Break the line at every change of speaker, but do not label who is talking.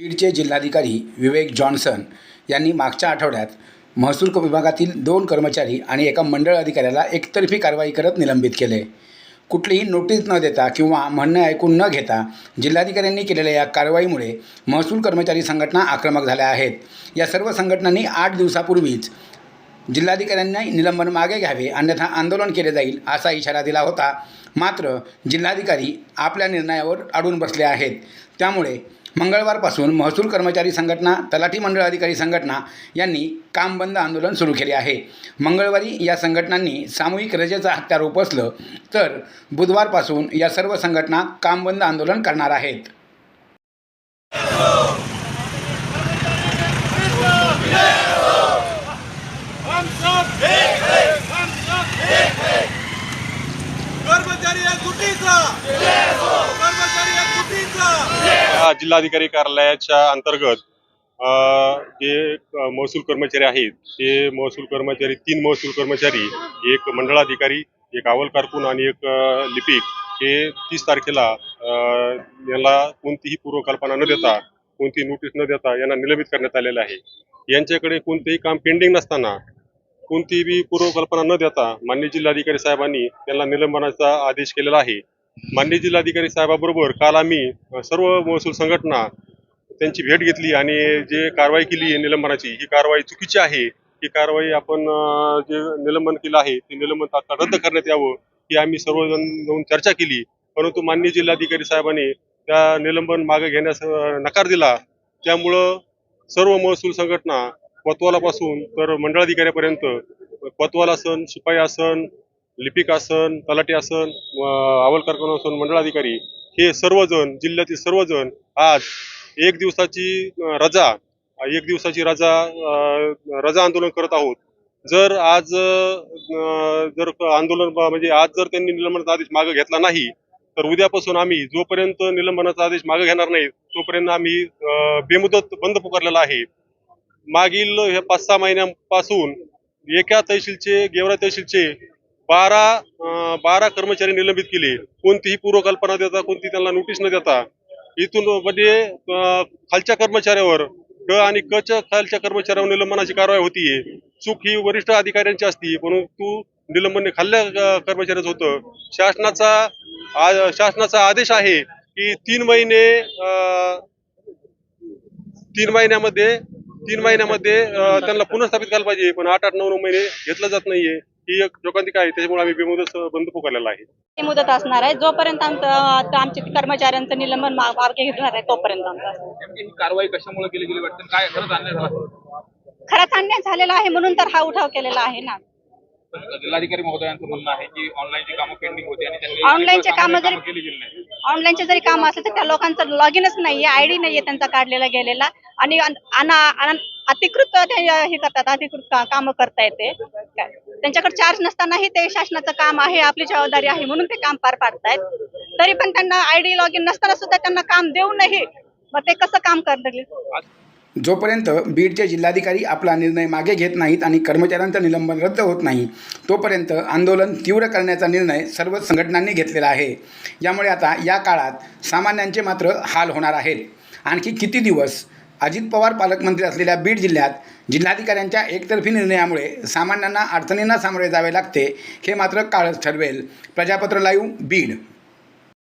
बीडचे जिल्हाधिकारी विवेक जॉन्सन यांनी मागच्या आठवड्यात महसूल विभागातील दोन कर्मचारी आणि एका मंडळ अधिकाऱ्याला एकतर्फी कारवाई करत निलंबित केले. कुठलीही नोटीस न देता किंवा म्हणणं ऐकून न घेता जिल्हाधिकाऱ्यांनी केलेल्या या कारवाईमुळे महसूल कर्मचारी संघटना आक्रमक झाल्या आहेत. या सर्व संघटनांनी आठ दिवसापूर्वीच जिल्हाधिकाऱ्यांना निलंबन मागे घ्यावे अन्यथा आंदोलन केले जाईल असा इशारा दिला होता. मात्र जिल्हाधिकारी आपल्या निर्णयावर अडून बसले आहेत. त्यामुळे मंगळवारपासून महसूल कर्मचारी संघटना तलाठी मंडळ अधिकारी संघटना यांनी काम बंद आंदोलन सुरू केले आहे. मंगळवारी या संघटनांनी सामूहिक रजेचं हत्यार उपसलं तर बुधवारपासून या सर्व संघटना काम बंद आंदोलन करणार आहेत
हम सब एक है हम सब एक है कर्मचारी एकजुटीचा कर्मचारी एकजुटीचा
या जिल्हाधिकारी कार्यालयाच्या अंतर्गत अ, जे महसूल कर्मचारी आहेत ते महसूल कर्मचारी तीन महसूल कर्मचारी एक मंडळाधिकारी एक अवल कारकून आणि एक लिपिक हे तीस तारखेला अ, यांना कोणतीही पूर्वकल्पना न देता कोणतीही नोटीस न देता यांना निलंबित करण्यात आलेलं आहे. यांच्याकडे कोणतेही काम पेंडिंग नसताना कोणतीही पूर्वकल्पना न देता मान्य जिल्हाधिकारी साहेबांनी त्यांना निलंबनाचा आदेश केलेला आहे. माननीय जिल्हाधिकारी साहेबाबरोबर काल आम्ही सर्व महसूल संघटना त्यांची भेट घेतली आणि जे कारवाई केली आहे निलंबनाची ही कारवाई चुकीची आहे. ही कारवाई आपण जे निलंबन केलं आहे ते निलंबन तात्काळ रद्द करण्यात यावं ही आम्ही सर्वजण जाऊन चर्चा केली. परंतु माननीय जिल्हाधिकारी साहेबांनी त्या निलंबन मागे घेण्यास नकार दिला. त्यामुळं सर्व महसूल संघटना कोतवालापासून तर मंडळाधिकाऱ्यापर्यंत कोतवाल आसन शिपाई आसन लिपिक आसन तलाठी आसन अवलकरकन आसन मंडळाधिकारी हे सर्वजण जिल्ह्यातील सर्वजण आज एक दिवसाची रजा एक दिवसाची रजा रजा आंदोलन करत आहोत. जर आज जर आंदोलन म्हणजे आज जर त्यांनी निलंबनाचा आदेश मागे घेतला नाही तर उद्यापासून आम्ही जोपर्यंत निलंबनाचा आदेश मागे घेणार नाही तोपर्यंत आम्ही बेमुदत बंद पुकारलेला आहे. मागील हे पाच सहा महिन्यांपासून एका तहसीलचे गेवरा तहसीलचे बारा बारा कर्मचारी निलंबित केले. कोणतीही पूर्वकल्पना देता कोणती त्यांना नोटीस न देता. इथून म्हणजे खालच्या कर्मचाऱ्यावर ड आणि क च्या खालच्या कर्मचाऱ्यावर निलंबनाची कारवाई होतीये. चूक ही वरिष्ठ अधिकाऱ्यांची असती परंतु निलंबन खाल्ल्या अं, कर्मचाऱ्याचं होतं. शासनाचा शासनाचा आदेश आहे की तीन महिने अं, तीन महिन्यामध्ये तीन महिन्यामध्ये त्यांना पुनर्स्थापित करायला पाहिजे पण आठ आठ नऊ नऊ महिने घेतलं जात नाहीये. ही एक जोकांतिका आहे? त्याच्यामुळे आम्ही बेमुदत बंद पुकारलेला आहे.
ही मुदत असणार आहे. जोपर्यंत आमचं आमच्या कर्मचाऱ्यांचं निलंबन मा- मार्गे घेणार आहे तोपर्यंत आमचं.
नेमकी ही कारवाई कशामुळे केली गेली? वाटतं काय खरंच अन्याय झाला
खरंच अन्याय झालेला आहे म्हणून तर हा उठाव केलेला आहे ना.
जिल्हाधिकारी महोदयांचं म्हणणं आहे की ऑनलाईनची कामं पेंडिंग होती आणि त्यांनी
ऑनलाईनचे कामं
कामं
जरी-
केली गेली नाही.
ऑनलाईनचे जरी काम असलं तर त्या लोकांचं लॉगिनच नाहीये आयडी नाहीये त्यांचा काढलेला गेलेला. आणि अन- अना- अन- अतिकृत ते हे करतात अधिकृत का- कामं करता येते. त्यांच्याकडे चार्ज नसतानाही ते शासनाचं काम आहे आपली जबाबदारी आहे म्हणून ते काम पार पाडतायत. तरी पण त्यांना आयडी लॉगिन नसताना सुद्धा त्यांना काम देऊनही मग ते कसं काम करतील?
जोपर्यंत बीडचे जिल्हाधिकारी आपला निर्णय मागे घेत नाहीत आणि कर्मचाऱ्यांचं निलंबन रद्द होत नाही तोपर्यंत आंदोलन तीव्र करण्याचा निर्णय सर्व संघटनांनी घेतलेला आहे. यामुळे आता या काळात सामान्यांचे मात्र हाल होणार आहेत. आणखी किती दिवस? अजित पवार पालकमंत्री असलेल्या बीड जिल्ह्यात जिल्हाधिकाऱ्यांच्या एकतर्फी निर्णयामुळे सामान्यांना अडचणींना सामोरे जावे लागते हे मात्र काळच ठरवेल. प्रजापत्र लाईव्ह बीड.